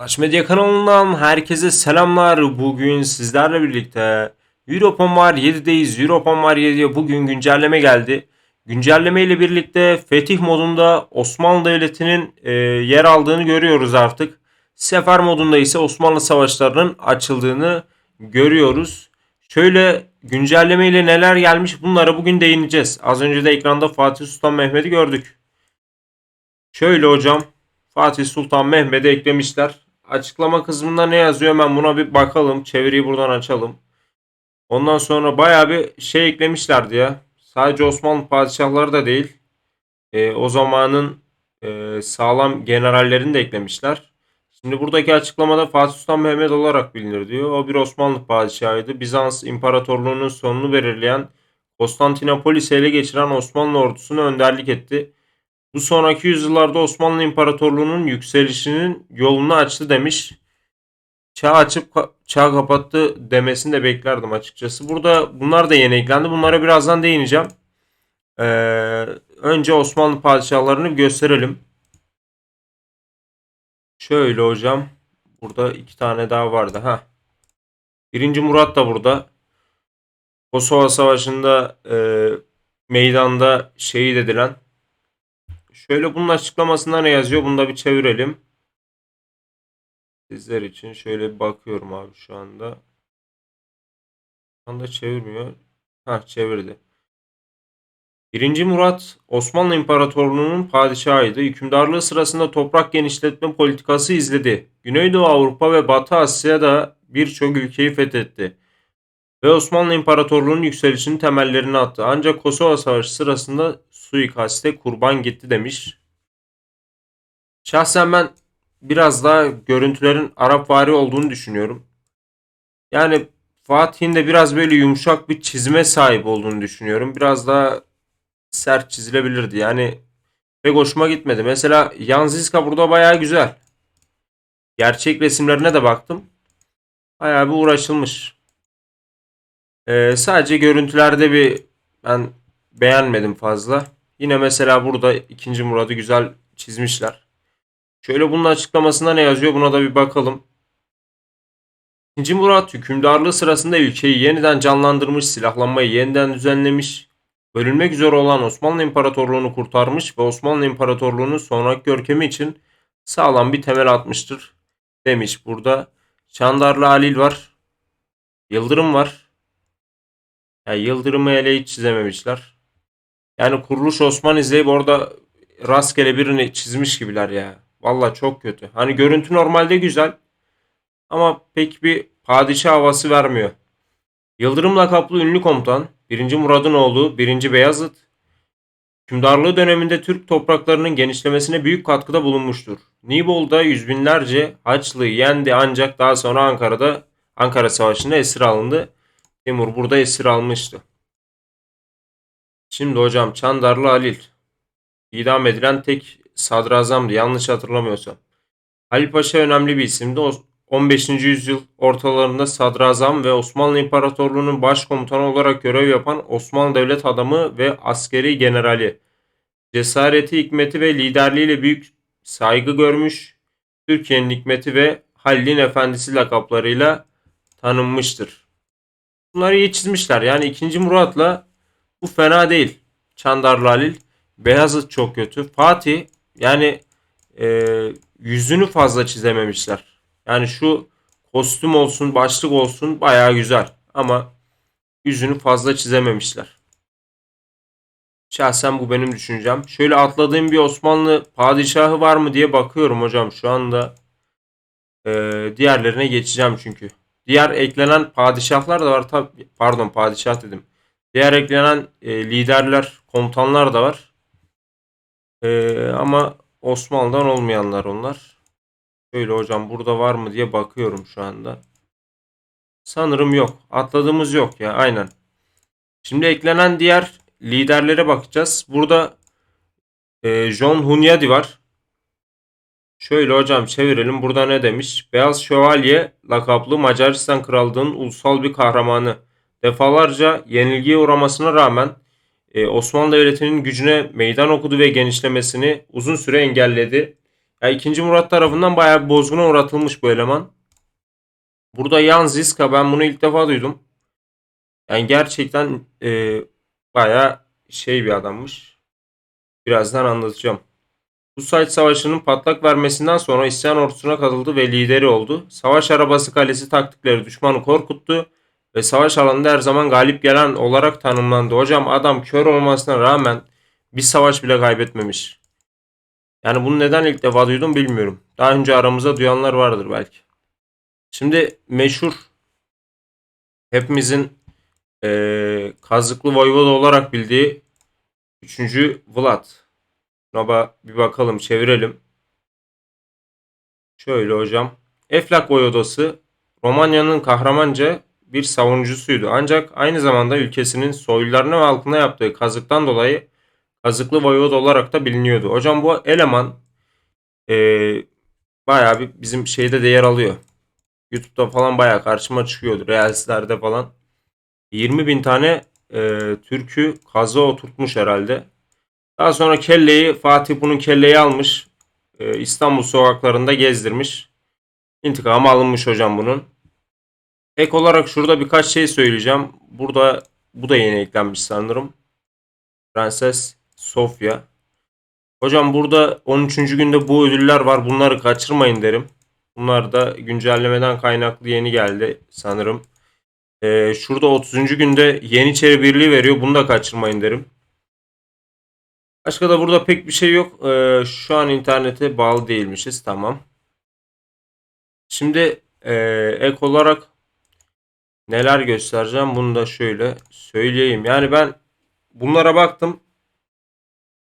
Taş Medya kanalından herkese selamlar. Bugün sizlerle birlikte Europon var 7'deyiz. Europon var 7'ye bugün güncelleme geldi. Güncelleme ile birlikte Fetih modunda Osmanlı Devleti'nin e, yer aldığını görüyoruz artık. Sefer modunda ise Osmanlı savaşlarının açıldığını görüyoruz. Şöyle güncelleme ile neler gelmiş bunlara bugün değineceğiz. Az önce de ekranda Fatih Sultan Mehmet'i gördük. Şöyle hocam Fatih Sultan Mehmet'i eklemişler. Açıklama kısmında ne yazıyor hemen buna bir bakalım. Çeviriyi buradan açalım. Ondan sonra bayağı bir şey eklemişlerdi ya. Sadece Osmanlı padişahları da değil. e, o zamanın e, sağlam generallerini de eklemişler. Şimdi buradaki açıklamada Fatih Sultan Mehmet olarak bilinir diyor. O bir Osmanlı padişahıydı. Bizans İmparatorluğu'nun sonunu belirleyen Konstantinopolis'i ele geçiren Osmanlı ordusuna önderlik etti. Bu sonraki yüzyıllarda Osmanlı İmparatorluğu'nun yükselişinin yolunu açtı demiş. Çağ açıp çağ kapattı demesini de beklerdim açıkçası. Burada bunlar da yeni eklendi. Bunlara birazdan değineceğim. Ee, önce Osmanlı padişahlarını gösterelim. Şöyle hocam. Burada iki tane daha vardı. Ha. Birinci Murat da burada. Kosova Savaşı'nda e, meydanda şehit edilen Şöyle bunun açıklamasında ne yazıyor? Bunu da bir çevirelim. Sizler için şöyle bir bakıyorum abi şu anda. Şu anda çevirmiyor. Ha çevirdi. 1. Murat Osmanlı İmparatorluğu'nun padişahıydı. Hükümdarlığı sırasında toprak genişletme politikası izledi. Güneydoğu Avrupa ve Batı Asya'da birçok ülkeyi fethetti. Ve Osmanlı İmparatorluğu'nun yükselişinin temellerini attı. Ancak Kosova Savaşı sırasında suikaste kurban gitti demiş. Şahsen ben biraz daha görüntülerin Arapvari olduğunu düşünüyorum. Yani Fatih'in de biraz böyle yumuşak bir çizime sahip olduğunu düşünüyorum. Biraz daha sert çizilebilirdi. Yani pek hoşuma gitmedi. Mesela Yanziska burada bayağı güzel. Gerçek resimlerine de baktım. Bayağı bir uğraşılmış. Ee, sadece görüntülerde bir ben beğenmedim fazla. Yine mesela burada ikinci Murad'ı güzel çizmişler. Şöyle bunun açıklamasında ne yazıyor buna da bir bakalım. İkinci Murat hükümdarlığı sırasında ülkeyi yeniden canlandırmış, silahlanmayı yeniden düzenlemiş, bölünmek üzere olan Osmanlı İmparatorluğunu kurtarmış ve Osmanlı İmparatorluğu'nun sonraki görkemi için sağlam bir temel atmıştır demiş burada. Çandarlı Halil var. Yıldırım var. Ya Yıldırım'ı ele hiç çizememişler. Yani kuruluş Osman izleyip orada rastgele birini çizmiş gibiler ya. Valla çok kötü. Hani görüntü normalde güzel. Ama pek bir padişah havası vermiyor. Yıldırım lakaplı ünlü komutan 1. Murad'ın oğlu 1. Beyazıt hükümdarlığı döneminde Türk topraklarının genişlemesine büyük katkıda bulunmuştur. Nibol'da yüz binlerce Haçlı'yı yendi ancak daha sonra Ankara'da Ankara Savaşı'nda esir alındı. Timur burada esir almıştı. Şimdi hocam Çandarlı Halil idam edilen tek sadrazamdı yanlış hatırlamıyorsam. Halil Paşa önemli bir isimdi. O 15. yüzyıl ortalarında sadrazam ve Osmanlı İmparatorluğu'nun başkomutanı olarak görev yapan Osmanlı devlet adamı ve askeri generali. Cesareti, hikmeti ve liderliğiyle büyük saygı görmüş. Türkiye'nin hikmeti ve Halil'in efendisi lakaplarıyla tanınmıştır. Bunları iyi çizmişler. Yani 2. Murat'la bu fena değil. Çandarlı Halil. Beyazıt çok kötü. Fatih yani e, yüzünü fazla çizememişler. Yani şu kostüm olsun, başlık olsun bayağı güzel. Ama yüzünü fazla çizememişler. Şahsen bu benim düşüncem. Şöyle atladığım bir Osmanlı padişahı var mı diye bakıyorum hocam şu anda. E, diğerlerine geçeceğim çünkü. Diğer eklenen padişahlar da var. Tabii, pardon padişah dedim. Diğer eklenen e, liderler, komutanlar da var. E, ama Osmanlı'dan olmayanlar onlar. Şöyle hocam burada var mı diye bakıyorum şu anda. Sanırım yok. Atladığımız yok ya aynen. Şimdi eklenen diğer liderlere bakacağız. Burada e, John Hunyadi var. Şöyle hocam çevirelim. Burada ne demiş? Beyaz Şövalye lakaplı Macaristan Krallığı'nın ulusal bir kahramanı. Defalarca yenilgiye uğramasına rağmen e, Osmanlı Devleti'nin gücüne meydan okudu ve genişlemesini uzun süre engelledi. Ya 2. Murat tarafından bayağı bir bozguna uğratılmış bu eleman. Burada Jan Ziska ben bunu ilk defa duydum. Yani gerçekten e, bayağı şey bir adammış. Birazdan anlatacağım. Bu Said Savaşı'nın patlak vermesinden sonra isyan ordusuna katıldı ve lideri oldu. Savaş arabası kalesi taktikleri düşmanı korkuttu ve savaş alanında her zaman galip gelen olarak tanımlandı. Hocam adam kör olmasına rağmen bir savaş bile kaybetmemiş. Yani bunu neden ilk defa duydum bilmiyorum. Daha önce aramızda duyanlar vardır belki. Şimdi meşhur hepimizin eee Kazıklı Voyvoda olarak bildiği 3. Vlad. Buna bir bakalım çevirelim. Şöyle hocam. Eflak Voyvodası Romanya'nın kahramanca bir savunucusuydu. Ancak aynı zamanda ülkesinin soylularına ve halkına yaptığı kazıktan dolayı Kazıklı Voyvoda olarak da biliniyordu. Hocam bu eleman eee bayağı bir bizim şeyde de yer alıyor. YouTube'da falan bayağı karşıma çıkıyordu. Reels'lerde falan. 20 bin tane e, türkü kazığa oturtmuş herhalde. Daha sonra kelleyi Fatih bunun kelleyi almış. e, İstanbul sokaklarında gezdirmiş. İntikamı alınmış hocam bunun. Ek olarak şurada birkaç şey söyleyeceğim. Burada bu da yeni eklenmiş sanırım. Prenses Sofia. Hocam burada 13. günde bu ödüller var. Bunları kaçırmayın derim. Bunlar da güncellemeden kaynaklı yeni geldi sanırım. Ee, şurada 30. günde Yeniçeri Birliği veriyor. Bunu da kaçırmayın derim. Başka da burada pek bir şey yok. Ee, şu an internete bağlı değilmişiz. Tamam. Şimdi e, ek olarak neler göstereceğim bunu da şöyle söyleyeyim. Yani ben bunlara baktım.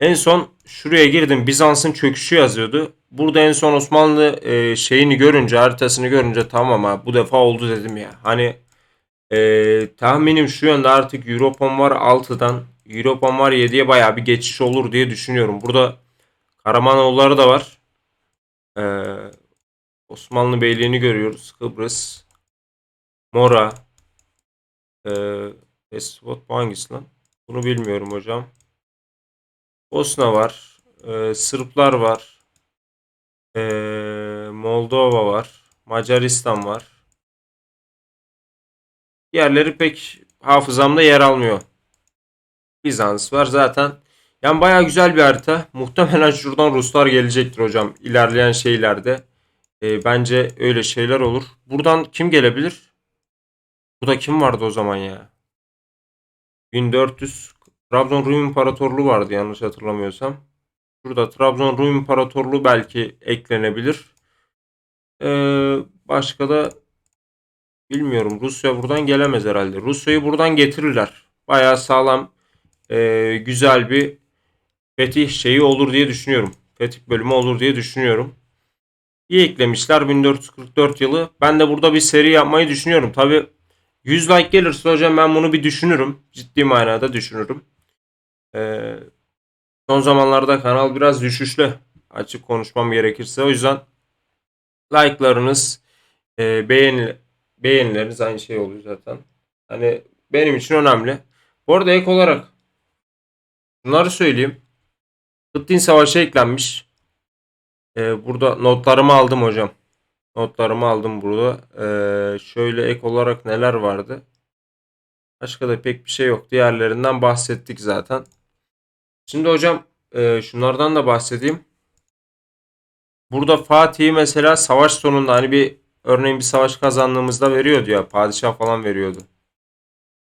En son şuraya girdim. Bizans'ın çöküşü yazıyordu. Burada en son Osmanlı e, şeyini görünce, haritasını görünce tamam ha bu defa oldu dedim ya. Hani e, tahminim şu yönde artık Europon var 6'dan Europon var 7'ye bayağı bir geçiş olur diye düşünüyorum. Burada Karamanoğulları da var. E, Osmanlı Beyliğini görüyoruz. Kıbrıs. Mora. E, Despot bu hangisi lan? Bunu bilmiyorum hocam. Bosna var. E, Sırplar var. E, Moldova var. Macaristan var. Diğerleri pek hafızamda yer almıyor. Bizans var zaten. Yani bayağı güzel bir harita. Muhtemelen şuradan Ruslar gelecektir hocam. ilerleyen şeylerde. E, bence öyle şeyler olur. Buradan kim gelebilir? Burada kim vardı o zaman ya? 1400 Trabzon Rum İmparatorluğu vardı yanlış hatırlamıyorsam. Şurada Trabzon Rum İmparatorluğu belki eklenebilir. Ee, başka da bilmiyorum. Rusya buradan gelemez herhalde. Rusya'yı buradan getirirler. Bayağı sağlam e, güzel bir fetih şeyi olur diye düşünüyorum. Fetih bölümü olur diye düşünüyorum. İyi eklemişler 1444 yılı. Ben de burada bir seri yapmayı düşünüyorum. Tabi 100 like gelirse hocam ben bunu bir düşünürüm. Ciddi manada düşünürüm. Ee, son zamanlarda kanal biraz düşüşlü. Açık konuşmam gerekirse. O yüzden like'larınız, e, beğeni, beğenileriniz aynı şey oluyor zaten. Hani benim için önemli. Bu arada ek olarak bunları söyleyeyim. Kıttin Savaşı eklenmiş. Ee, burada notlarımı aldım hocam. Notlarımı aldım burada. Ee, şöyle ek olarak neler vardı? Başka da pek bir şey yok. Diğerlerinden bahsettik zaten. Şimdi hocam e, şunlardan da bahsedeyim. Burada Fatih mesela savaş sonunda hani bir örneğin bir savaş kazandığımızda veriyordu ya padişah falan veriyordu.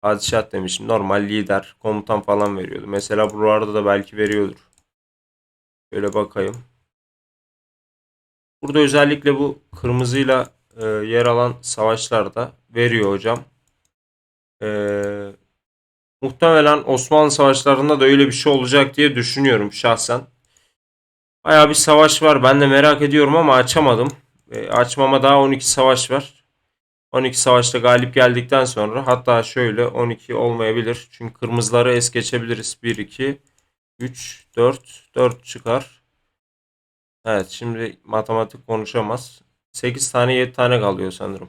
Padişah demişim normal lider komutan falan veriyordu. Mesela buralarda da belki veriyordur. Şöyle bakayım. Burada özellikle bu kırmızıyla e, yer alan savaşlarda veriyor hocam. E, muhtemelen Osmanlı savaşlarında da öyle bir şey olacak diye düşünüyorum şahsen. Baya bir savaş var. Ben de merak ediyorum ama açamadım. E, açmama daha 12 savaş var. 12 savaşta galip geldikten sonra hatta şöyle 12 olmayabilir. Çünkü kırmızıları es geçebiliriz. 1, 2, 3, 4, 4 çıkar. Evet şimdi matematik konuşamaz. 8 tane 7 tane kalıyor sanırım.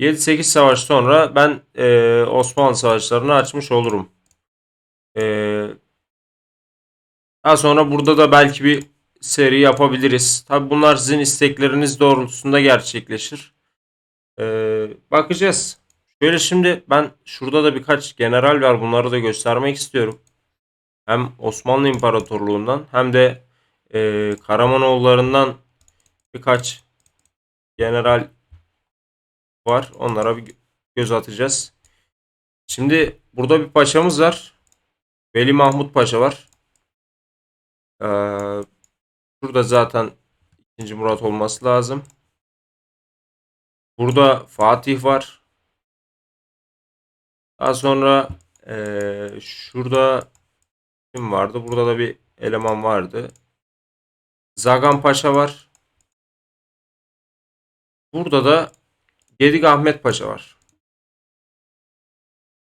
7-8 savaş sonra ben e, Osmanlı savaşlarını açmış olurum. E, daha sonra burada da belki bir seri yapabiliriz. Tabi bunlar sizin istekleriniz doğrultusunda gerçekleşir. Ee, bakacağız. Şöyle şimdi ben şurada da birkaç general var. Bunları da göstermek istiyorum. Hem Osmanlı İmparatorluğundan hem de e, Karamanoğullarından birkaç general var. Onlara bir göz atacağız. Şimdi burada bir paşamız var. Veli Mahmut Paşa var. Ee, burada zaten 2. Murat olması lazım. Burada Fatih var. Daha sonra ee, şurada kim vardı? Burada da bir eleman vardı. Zagan Paşa var. Burada da Gedik Ahmet Paşa var.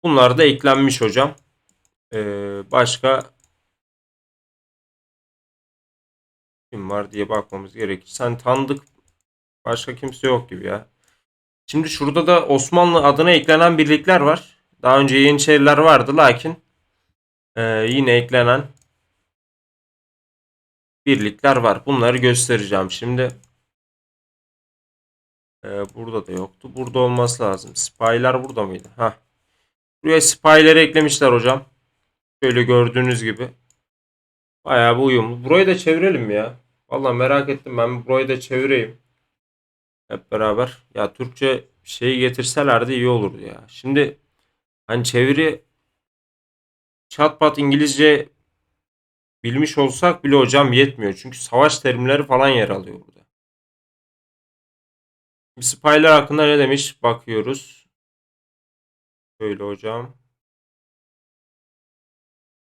Bunlar da eklenmiş hocam. Ee, başka kim var diye bakmamız gerekir. Sen tanıdık başka kimse yok gibi ya. Şimdi şurada da Osmanlı adına eklenen birlikler var. Daha önce Yeniçeriler vardı lakin e, yine eklenen birlikler var. Bunları göstereceğim şimdi. E, burada da yoktu. Burada olması lazım. Spy'ler burada mıydı? Hah. Buraya spy'leri eklemişler hocam. Şöyle gördüğünüz gibi. Bayağı bir uyumlu. Burayı da çevirelim mi ya? Vallahi merak ettim. Ben burayı da çevireyim. Hep beraber. Ya Türkçe şeyi getirselerdi iyi olurdu ya. Şimdi hani çeviri çatpat İngilizce bilmiş olsak bile hocam yetmiyor. Çünkü savaş terimleri falan yer alıyor burada. Spy'ler hakkında ne demiş? Bakıyoruz. Şöyle hocam.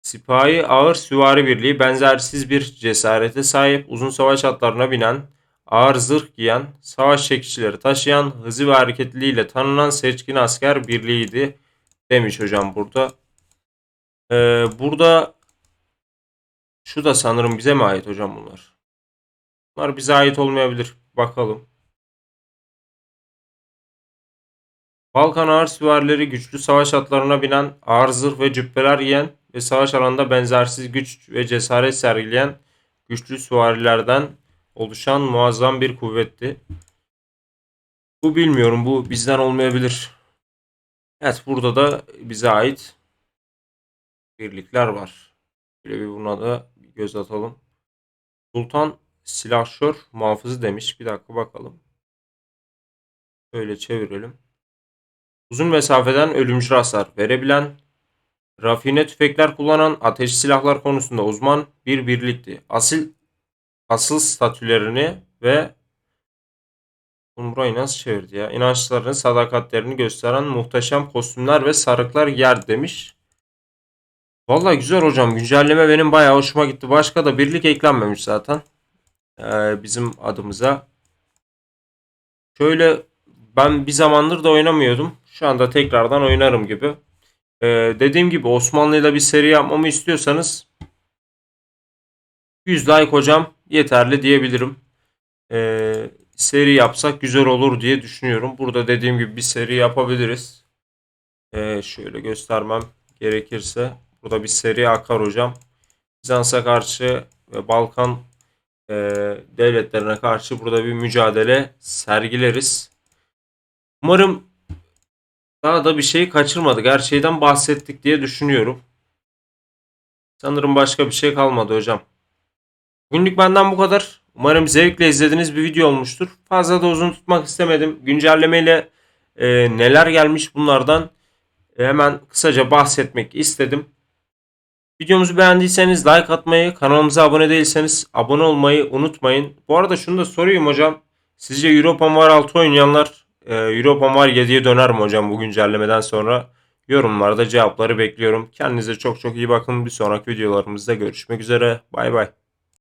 Sipahi ağır süvari birliği benzersiz bir cesarete sahip uzun savaş atlarına binen, ağır zırh giyen, savaş çekiçleri taşıyan, hızı ve hareketliliğiyle tanınan seçkin asker birliğiydi demiş hocam burada. Ee, burada şu da sanırım bize mi ait hocam bunlar? Bunlar bize ait olmayabilir. Bakalım. Balkan ağır süvarileri güçlü savaş atlarına binen, ağır zırh ve cübbeler giyen ve savaş alanında benzersiz güç ve cesaret sergileyen güçlü süvarilerden oluşan muazzam bir kuvvetti. Bu bilmiyorum. Bu bizden olmayabilir. Evet burada da bize ait birlikler var. Böyle bir buna da göz atalım. Sultan silahşör muhafızı demiş. Bir dakika bakalım. Şöyle çevirelim. Uzun mesafeden ölümcül hasar verebilen, rafine tüfekler kullanan ateş silahlar konusunda uzman bir birlikti. Asil asıl statülerini ve bunu burayı nasıl çevirdi ya? İnançlarını, sadakatlerini gösteren muhteşem kostümler ve sarıklar yer demiş. Vallahi güzel hocam. Güncelleme benim bayağı hoşuma gitti. Başka da birlik eklenmemiş zaten. Ee, bizim adımıza. Şöyle ben bir zamandır da oynamıyordum. Şu anda tekrardan oynarım gibi. Ee, dediğim gibi Osmanlı'yla bir seri yapmamı istiyorsanız 100 like hocam yeterli diyebilirim. Ee, seri yapsak güzel olur diye düşünüyorum. Burada dediğim gibi bir seri yapabiliriz. Ee, şöyle göstermem gerekirse. Burada bir seri akar hocam. Bizans'a karşı ve Balkan e, devletlerine karşı burada bir mücadele sergileriz. Umarım daha da bir şey kaçırmadık. Her şeyden bahsettik diye düşünüyorum. Sanırım başka bir şey kalmadı hocam. Bugünlük benden bu kadar. Umarım zevkle izlediğiniz bir video olmuştur. Fazla da uzun tutmak istemedim. Güncellemeyle e, neler gelmiş bunlardan e, hemen kısaca bahsetmek istedim. Videomuzu beğendiyseniz like atmayı, kanalımıza abone değilseniz abone olmayı unutmayın. Bu arada şunu da sorayım hocam. Sizce Europa War 6 oynayanlar e, Europa War 7'ye döner mi hocam bu güncellemeden sonra? Yorumlarda cevapları bekliyorum. Kendinize çok çok iyi bakın. Bir sonraki videolarımızda görüşmek üzere. Bay bay.